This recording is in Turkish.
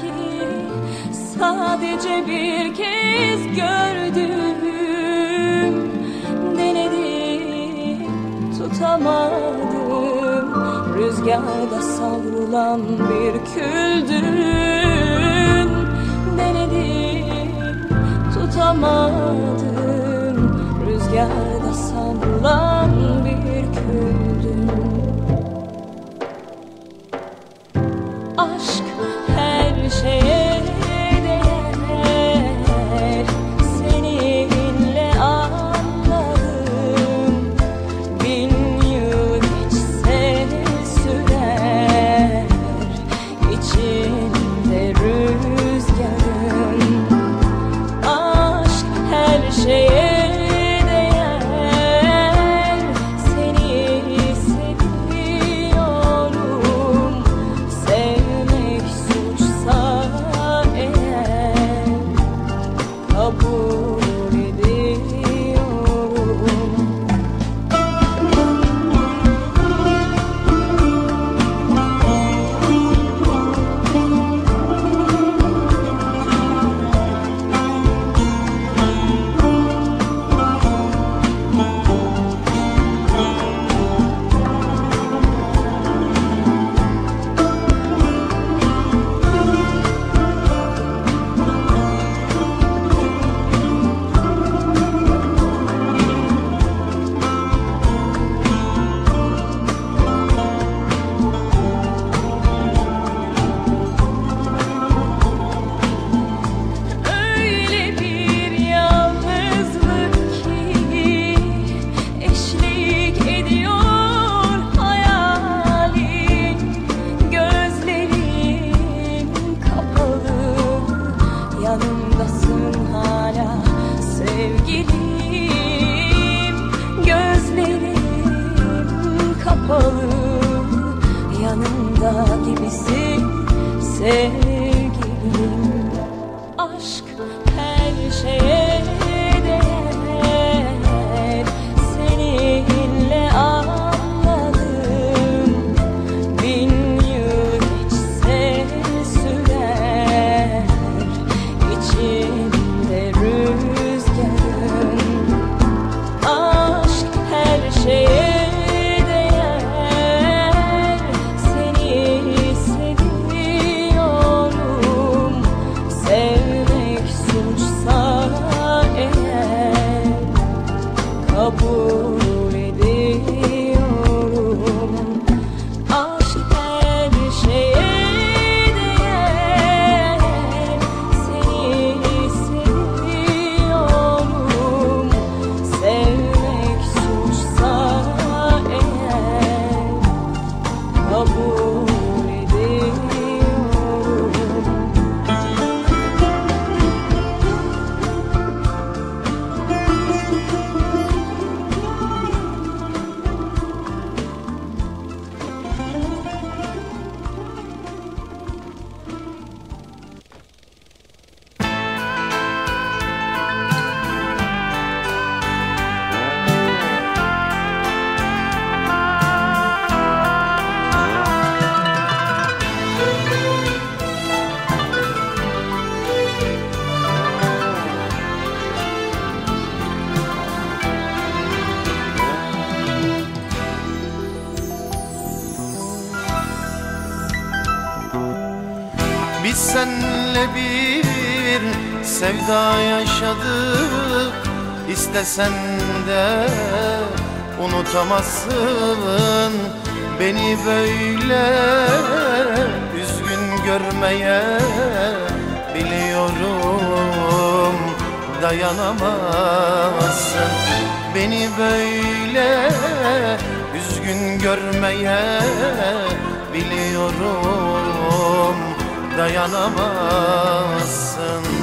ki sadece bir kez gördüm. Denedim tutamadım. Rüzgarda savrulan bir küldün Denedim tutamadım. Rüzgarda savrulan her kapalı. Yanımda gibisin sevgilim. Aşk her şeye 不 Biz senle bir sevda yaşadık. İstesen de unutamazsın. Beni böyle üzgün görmeye biliyorum. Dayanamazsın. Beni böyle üzgün görmeye biliyorum dayanamazsın